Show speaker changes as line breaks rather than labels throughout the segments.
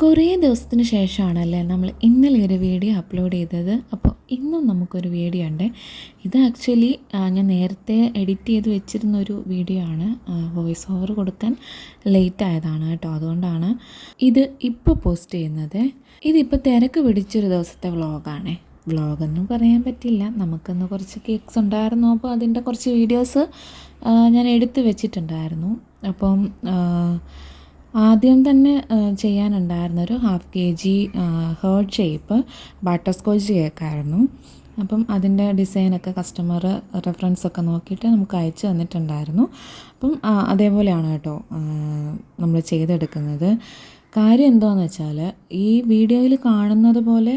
കുറേ ദിവസത്തിന് ശേഷമാണല്ലേ നമ്മൾ ഇന്നലെ ഒരു വീഡിയോ അപ്ലോഡ് ചെയ്തത്. അപ്പോൾ ഇന്നും നമുക്കൊരു വീഡിയോ ഉണ്ട്. ഇത് ആക്ച്വലി ഞാൻ നേരത്തെ എഡിറ്റ് ചെയ്ത് വെച്ചിരുന്ന ഒരു വീഡിയോ ആണ്. വോയിസ് ഓവർ കൊടുക്കാൻ ലേറ്റ് ആയതാണ് കേട്ടോ. അതുകൊണ്ടാണ് ഇത് ഇപ്പോൾ പോസ്റ്റ് ചെയ്യുന്നത്. ഇതിപ്പോൾ തിരക്ക് പിടിച്ചൊരു ദിവസത്തെ വ്ളോഗാണേ വ്ളോഗൊന്നും പറയാൻ പറ്റില്ല. നമുക്കൊന്ന് കുറച്ച് കേക്ക്സ് ഉണ്ടായിരുന്നു. അപ്പോൾ അതിന്റെ കുറച്ച് വീഡിയോസ് ഞാൻ എടുത്ത് വെച്ചിട്ടുണ്ടായിരുന്നു. അപ്പം ആദ്യം തന്നെ ചെയ്യാനുണ്ടായിരുന്നൊരു half K G heart shape butterscotch കേക്കായിരുന്നു അപ്പം അതിന്റെ ഡിസൈനൊക്കെ കസ്റ്റമർ റെഫറൻസ് ഒക്കെ നോക്കിയിട്ട് നമുക്ക് അയച്ചു തന്നിട്ടുണ്ടായിരുന്നു. അപ്പം അതേപോലെയാണ് കേട്ടോ നമ്മൾ ചെയ്തെടുക്കുന്നത്. കാര്യം എന്താണെന്ന് വെച്ചാൽ ഈ വീഡിയോയിൽ കാണുന്നത് പോലെ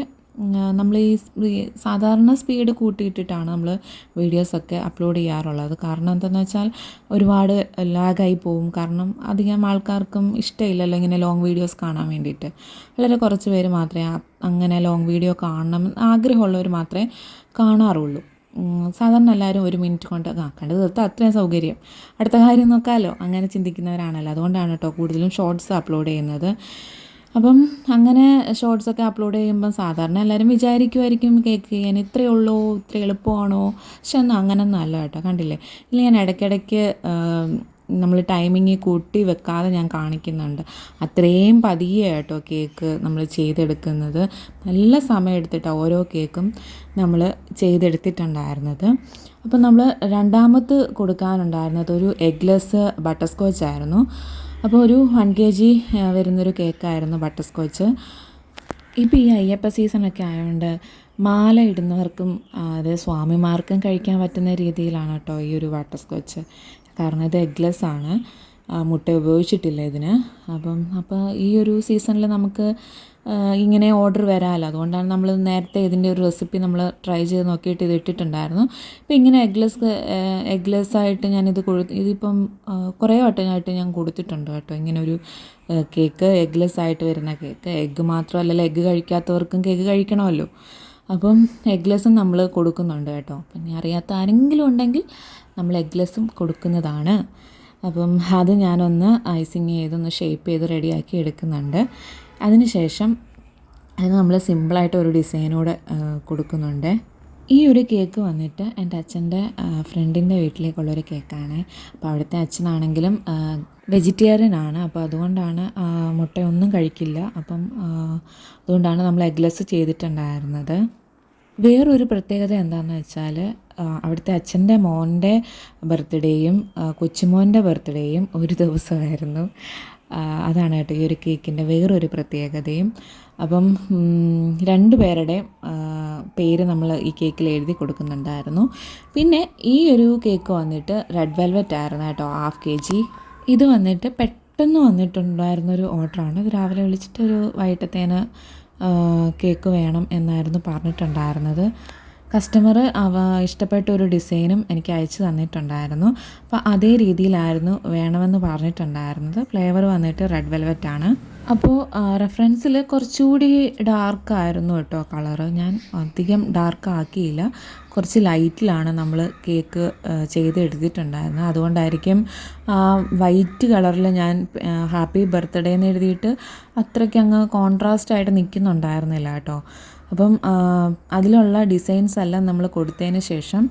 നമ്മൾ ഈ സാധാരണ സ്പീഡ് കൂട്ടിയിട്ടിട്ടാണ് നമ്മൾ വീഡിയോസൊക്കെ അപ്ലോഡ് ചെയ്യാറുള്ളത്. കാരണം എന്താണെന്ന് വെച്ചാൽ ഒരുപാട് ലാഗായി പോവും. കാരണം അധികം ആൾക്കാർക്കും ഇഷ്ടമില്ലല്ലോ ഇങ്ങനെ ലോങ് വീഡിയോസ് കാണാൻ വേണ്ടിയിട്ട്. വളരെ കുറച്ച് പേര് മാത്രമേ അങ്ങനെ ലോങ് വീഡിയോ കാണണം ആഗ്രഹമുള്ളവർ മാത്രമേ കാണാറുള്ളൂ. സാധാരണ എല്ലാവരും ഒരു മിനിറ്റ് കൊണ്ട് ആ കണ്ടു തീർത്താൽ അത്രയും സൗകര്യം. അടുത്ത കാര്യം നോക്കാമല്ലോ അങ്ങനെ ചിന്തിക്കുന്നവരാണല്ലോ. അതുകൊണ്ടാണ് കേട്ടോ കൂടുതലും ഷോർട്സ് അപ്ലോഡ് ചെയ്യുന്നത്. അപ്പം അങ്ങനെ ഷോർട്സ് ഒക്കെ അപ്ലോഡ് ചെയ്യുമ്പം സാധാരണ എല്ലാവരും വിചാരിക്കുമായിരിക്കും കേക്ക് ചെയ്യാൻ ഇത്രയേ ഉള്ളൂ ഇത്ര എളുപ്പമാണോ? പക്ഷെ ഒന്നും അങ്ങനൊന്നും അല്ല കേട്ടോ കണ്ടില്ലേ? ഇല്ല ഞാൻ ഇടയ്ക്കിടയ്ക്ക് നമ്മൾ ടൈമിങ് കൂട്ടി വെക്കാതെ ഞാൻ കാണിക്കുന്നുണ്ട്. അത്രയും പതിയെ കേട്ടോ കേക്ക് നമ്മൾ ചെയ്തെടുക്കുന്നത്. നല്ല സമയം എടുത്തിട്ടാണ് ഓരോ കേക്കും നമ്മൾ ചെയ്തെടുത്തിട്ടുണ്ടായിരുന്നത്. അപ്പം നമ്മൾ രണ്ടാമത് കൊടുക്കാനുണ്ടായിരുന്നത് ഒരു എഗ്ലെസ് ബട്ടർ സ്കോച്ച് ആയിരുന്നു. അപ്പോൾ ഒരു വൺ കെ ജി വരുന്നൊരു കേക്കായിരുന്നു ബട്ടർ സ്കോച്ച് ഇപ്പോൾ ഈ അയ്യപ്പ സീസണൊക്കെ ആയതുകൊണ്ട് മാല ഇടുന്നവർക്കും അത് സ്വാമിമാർക്കും കഴിക്കാൻ പറ്റുന്ന രീതിയിലാണ് കേട്ടോ ഈ ഒരു വാട്ടർ സ്കോച്ച് കാരണം ഇത് എഗ്ലെസ് ആണ്. മുട്ട ഉപയോഗിച്ചിട്ടില്ല ഇതിന്. അപ്പം അപ്പോൾ ഈ ഒരു സീസണിൽ നമുക്ക് ഇങ്ങനെ ഓർഡർ വരാമല്ലോ അതുകൊണ്ടാണ് നമ്മൾ നേരത്തെ ഇതിന്റെ ഒരു റെസിപ്പി നമ്മൾ ട്രൈ ചെയ്ത് നോക്കിയിട്ട് ഇത് ഇട്ടിട്ടുണ്ടായിരുന്നു. അപ്പോൾ ഇങ്ങനെ എഗ്ലെസ് എഗ്ലെസ് ആയിട്ട് ഞാനിത് കൊടു ഇതിപ്പം കുറേ വട്ടമായിട്ട് ഞാൻ കൊടുത്തിട്ടുണ്ട് കേട്ടോ. ഇങ്ങനെ ഒരു കേക്ക് എഗ്ലെസ് ആയിട്ട് വരുന്ന കേക്ക് എഗ്ഗ് മാത്രമല്ലല്ലോ എഗ്ഗ് കഴിക്കാത്തവർക്കും കേക്ക് കഴിക്കണമല്ലോ. അപ്പം എഗ്ലെസ്സും നമ്മൾ കൊടുക്കുന്നുണ്ട് കേട്ടോ. പിന്നെ അറിയാത്ത ആരെങ്കിലും ഉണ്ടെങ്കിൽ നമ്മൾ എഗ്ലെസ്സും കൊടുക്കുന്നതാണ്. അപ്പം അത് ഞാനൊന്ന് ഐസിങ് ചെയ്തൊന്ന് ഷേപ്പ് ചെയ്ത് റെഡിയാക്കി എടുക്കുന്നുണ്ട്. അതിനുശേഷം അതിന് നമ്മൾ സിമ്പിളായിട്ട് ഒരു ഡിസൈനൂടെ കൊടുക്കുന്നുണ്ട്. ഈ ഒരു കേക്ക് വന്നിട്ട് എന്റെ അച്ഛന്റെ ഫ്രണ്ടിന്റെ വീട്ടിലേക്കുള്ളൊരു കേക്കാണ്. അപ്പോൾ അവിടുത്തെ അച്ഛനാണെങ്കിലും വെജിറ്റേറിയൻ ആണ് അപ്പോൾ അതുകൊണ്ടാണ് മുട്ടയൊന്നും കഴിക്കില്ല. അപ്പം അതുകൊണ്ടാണ് നമ്മൾ എഗ്ലെസ് ചെയ്തിട്ടുണ്ടായിരുന്നത്. വേറൊരു പ്രത്യേകത എന്താണെന്ന് വെച്ചാൽ അവിടുത്തെ അച്ഛന്റെ മോന്റെ ബർത്ത്ഡേയും കൊച്ചുമോന്റെ ബർത്ത്ഡേയും ഒരു ദിവസമായിരുന്നു. അതാണ് കേട്ടോ ഈ ഒരു കേക്കിന്റെ വേറൊരു പ്രത്യേകതയും. അപ്പം രണ്ടു പേരുടെ പേര് നമ്മൾ ഈ കേക്കിൽ എഴുതി കൊടുക്കുന്നുണ്ടായിരുന്നു. പിന്നെ ഈ ഒരു കേക്ക് വന്നിട്ട് റെഡ് വെൽവെറ്റ് ആയിരുന്നു കേട്ടോ ഹാഫ് കെ ജി. ഇത് വന്നിട്ട് പെട്ടെന്ന് വന്നിട്ടുണ്ടായിരുന്നൊരു ഓർഡറാണ്. ഇത് രാവിലെ വിളിച്ചിട്ട് ഒരു വൈകിട്ടത്തേന് കേക്ക് വേണം എന്നായിരുന്നു പറഞ്ഞിട്ടുണ്ടായിരുന്നത്. കസ്റ്റമർ അവ ഇഷ്ടപ്പെട്ട ഒരു ഡിസൈനും എനിക്ക് അയച്ചു തന്നിട്ടുണ്ടായിരുന്നു. അപ്പോൾ അതേ രീതിയിലായിരുന്നു വേണമെന്ന് പറഞ്ഞിട്ടുണ്ടായിരുന്നത്. ഫ്ലേവർ വന്നിട്ട് റെഡ് വെൽവെറ്റ് ആണ്. അപ്പോൾ റെഫറൻസിൽ കുറച്ചുകൂടി ഡാർക്കായിരുന്നു കേട്ടോ കളറ് ഞാൻ അധികം ഡാർക്ക് ആക്കിയില്ല. കുറച്ച് ലൈറ്റിലാണ് നമ്മൾ കേക്ക് ചെയ്തെടുത്തിട്ടുണ്ടായിരുന്നത് അതുകൊണ്ടായിരിക്കും വൈറ്റ് കളറിൽ ഞാൻ ഹാപ്പി ബർത്ത്ഡേ എന്ന് എഴുതിയിട്ട് അത്രയ്ക്ക് അങ്ങ് കോൺട്രാസ്റ്റ് ആയിട്ട് നിൽക്കുന്നുണ്ടായിരുന്നില്ല കേട്ടോ. അപ്പം അതിലുള്ള ഡിസൈൻസ് എല്ലാം നമ്മൾ കൊടുത്തതിന് ശേഷം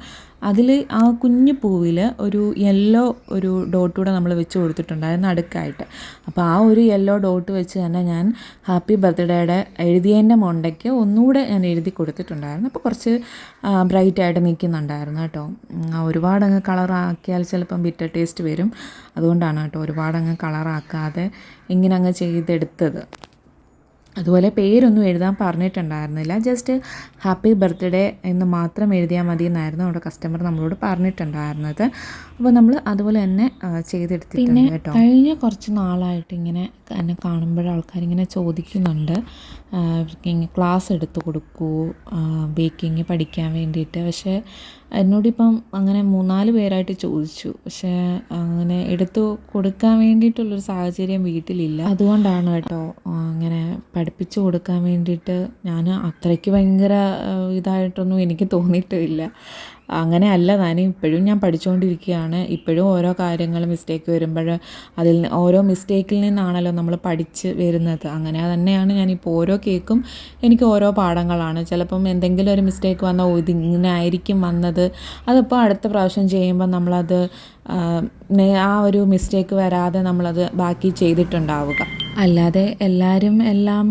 അതിൽ ആ കുഞ്ഞു പൂവിൽ ഒരു യെല്ലോ ഒരു ഡോട്ട് കൂടെ നമ്മൾ വെച്ച് കൊടുത്തിട്ടുണ്ടായിരുന്നു അടുക്കായിട്ട്. അപ്പോൾ ആ ഒരു യെല്ലോ ഡോട്ട് വെച്ച് തന്നെ ഞാൻ ഹാപ്പി ബർത്ത്ഡേയുടെ എഴുതിയതിന്റെ മൊണ്ടയ്ക്ക് ഒന്നുകൂടെ ഞാൻ എഴുതി കൊടുത്തിട്ടുണ്ടായിരുന്നു. അപ്പോൾ കുറച്ച് ബ്രൈറ്റായിട്ട് നിൽക്കുന്നുണ്ടായിരുന്നു കേട്ടോ. ഒരുപാട് അങ്ങ് കളറാക്കിയാൽ ചിലപ്പം ബിറ്റർ ടേസ്റ്റ് വരും. അതുകൊണ്ടാണ് കേട്ടോ ഒരുപാട് അങ്ങ് കളറാക്കാതെ ഇങ്ങനെ അങ്ങ് ചെയ്തെടുത്തത്. അതുപോലെ പേരൊന്നും എഴുതാൻ പറഞ്ഞിട്ടുണ്ടായിരുന്നില്ല. ജസ്റ്റ് ഹാപ്പി ബർത്ത്ഡേ എന്ന് മാത്രം എഴുതിയാൽ മതി എന്നായിരുന്നു അവിടെ കസ്റ്റമർ നമ്മളോട് പറഞ്ഞിട്ടുണ്ടായിരുന്നത്. അപ്പോൾ നമ്മൾ അതുപോലെ തന്നെ ചെയ്തെടുത്തിട്ടുണ്ട് കേട്ടോ. കഴിഞ്ഞ കുറച്ച് നാളായിട്ട് ഇങ്ങനെ എന്നെ കാണുമ്പോൾ ആൾക്കാരിങ്ങനെ ചോദിക്കുന്നുണ്ട്. ഇവർക്ക് ക്ലാസ് എടുത്ത് കൊടുക്കൂ ബേക്കിംഗ് പഠിക്കാൻ വേണ്ടിയിട്ട്. പക്ഷേ എന്നോടിപ്പം അങ്ങനെ മൂന്നാൽ പേരായിട്ട് ചോദിച്ചു. പക്ഷേ അങ്ങനെ എടുത്തു കൊടുക്കാൻ വേണ്ടിയിട്ടുള്ളൊരു സാഹചര്യം വീട്ടിലില്ല. അതുകൊണ്ടാണ് കേട്ടോ അങ്ങനെ പഠിപ്പിച്ചു കൊടുക്കാൻ വേണ്ടിയിട്ട് ഞാൻ അത്രയ്ക്ക് ഭയങ്കര ഇതായിട്ടൊന്നും എനിക്ക് തോന്നിയിട്ടുമില്ല അങ്ങനെ അല്ല ഞാൻ ഇപ്പോഴും ഞാൻ പഠിച്ചുകൊണ്ടിരിക്കുകയാണ് ഇപ്പോഴും ഓരോ കാര്യങ്ങൾ മിസ്റ്റേക്ക് വരുമ്പോൾ അതിൽ ഓരോ മിസ്റ്റേക്കിൽ നിന്നാണല്ലോ നമ്മൾ പഠിച്ച് വരുന്നത്. അങ്ങനെ തന്നെയാണ് ഞാനിപ്പോൾ ഓരോ കേക്കും എനിക്ക് ഓരോ പാഠങ്ങളാണ്. ചിലപ്പം എന്തെങ്കിലും ഒരു മിസ്റ്റേക്ക് വന്നാൽ ഓ ഇത് ആയിരിക്കും വന്നത്. അതിപ്പോൾ അടുത്ത പ്രാവശ്യം ചെയ്യുമ്പോൾ നമ്മളത് ആ ഒരു മിസ്റ്റേക്ക് വരാതെ നമ്മളത് ബാക്കി ചെയ്തിട്ടുണ്ടാവുക. അല്ലാതെ എല്ലാവരും എല്ലാം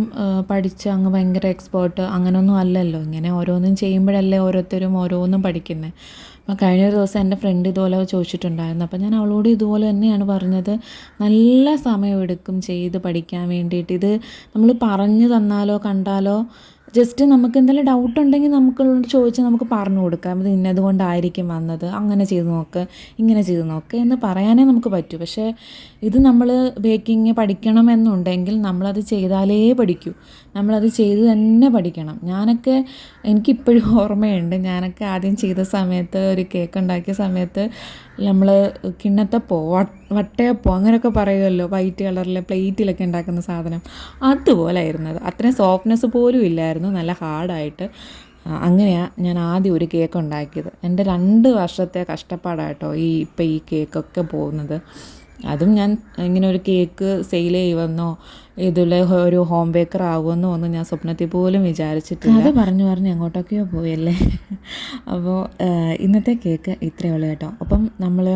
പഠിച്ച് അങ്ങ് ഭയങ്കര എക്സ്പേർട്ട് അങ്ങനെയൊന്നും അല്ലല്ലോ. ഇങ്ങനെ ഓരോന്നും ചെയ്യുമ്പോഴല്ലേ ഓരോരുത്തരും ഓരോന്നും പഠിക്കുന്നത് അപ്പോൾ കഴിഞ്ഞ ഒരു ദിവസം എന്റെ ഫ്രണ്ട് ഇതുപോലെ ചോദിച്ചിട്ടുണ്ടായിരുന്നു. അപ്പോൾ ഞാൻ അവളോട് ഇതുപോലെ തന്നെയാണ് പറഞ്ഞത്. നല്ല സമയമെടുക്കും ചെയ്ത് പഠിക്കാൻ വേണ്ടിയിട്ട്. ഇത് നമ്മൾ പറഞ്ഞു തന്നാലോ കണ്ടാലോ ജസ്റ്റ് നമുക്ക് എന്തെങ്കിലും ഡൗട്ട് ഉണ്ടെങ്കിൽ നമുക്കുള്ളോട് ചോദിച്ച് നമുക്ക് പറഞ്ഞു കൊടുക്കാം. ഇത് ഇന്നതുകൊണ്ടായിരിക്കും വന്നത്. അങ്ങനെ ചെയ്ത് നോക്ക് ഇങ്ങനെ ചെയ്ത് നോക്ക് എന്ന് പറയാനേ നമുക്ക് പറ്റൂ. പക്ഷേ ഇത് നമ്മൾ ബേക്കിംഗ് പഠിക്കണമെന്നുണ്ടെങ്കിൽ നമ്മളത് ചെയ്താലേ പഠിക്കൂ. നമ്മളത് ചെയ്ത് തന്നെ പഠിക്കണം. ഞാനൊക്കെ എനിക്കിപ്പോഴും ഓർമ്മയുണ്ട്. ഞാനൊക്കെ ആദ്യം ചെയ്ത സമയത്ത് ഒരു കേക്ക് ഉണ്ടാക്കിയ സമയത്ത് നമ്മൾ കിണ്ണത്തപ്പോ വട്ടയപ്പോ അങ്ങനെയൊക്കെ പറയുമല്ലോ. വൈറ്റ് കളറിലെ പ്ലേറ്റിലൊക്കെ ഉണ്ടാക്കുന്ന സാധനം. അതുപോലെ ആയിരുന്നത് അത്രയും സോഫ്റ്റ്നെസ് പോലും ഇല്ലായിരുന്നു. നല്ല ഹാർഡായിട്ട് അങ്ങനെയാണ് ഞാൻ ആദ്യം ഒരു കേക്ക് ഉണ്ടാക്കിയത്. എന്റെ രണ്ട് വർഷത്തെ കഷ്ടപ്പാടായിട്ടോ ഈ ഇപ്പം ഈ കേക്കൊക്കെ പോകുന്നത്. അതും ഞാൻ ഇങ്ങനെ ഒരു കേക്ക് സെയിൽ ചെയ്യുമെന്നോ ഇതിലെ ഒരു ഹോം ബേക്കർ ആകുമെന്നോ ഒന്നും ഞാൻ സ്വപ്നത്തിൽ പോലും വിചാരിച്ചിട്ടില്ല. അത് പറഞ്ഞു പറഞ്ഞ് എങ്ങോട്ടൊക്കെയോ പോയല്ലേ. അപ്പോൾ ഇന്നത്തെ കേക്ക് ഇത്രയേ ഉള്ളൂ കേട്ടോ. അപ്പം നമ്മൾ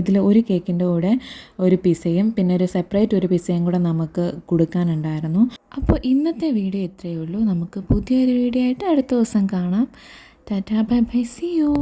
ഇതിൽ ഒരു കേക്കിന്റെ കൂടെ ഒരു പിസയും പിന്നെ ഒരു സെപ്പറേറ്റ് ഒരു പിസയും കൂടെ നമുക്ക് കൊടുക്കാനുണ്ടായിരുന്നു. അപ്പോൾ ഇന്നത്തെ വീഡിയോ ഇത്രയേ ഉള്ളൂ. നമുക്ക് പുതിയൊരു വീഡിയോ ആയിട്ട് അടുത്ത ദിവസം കാണാം. Tata bye bye see you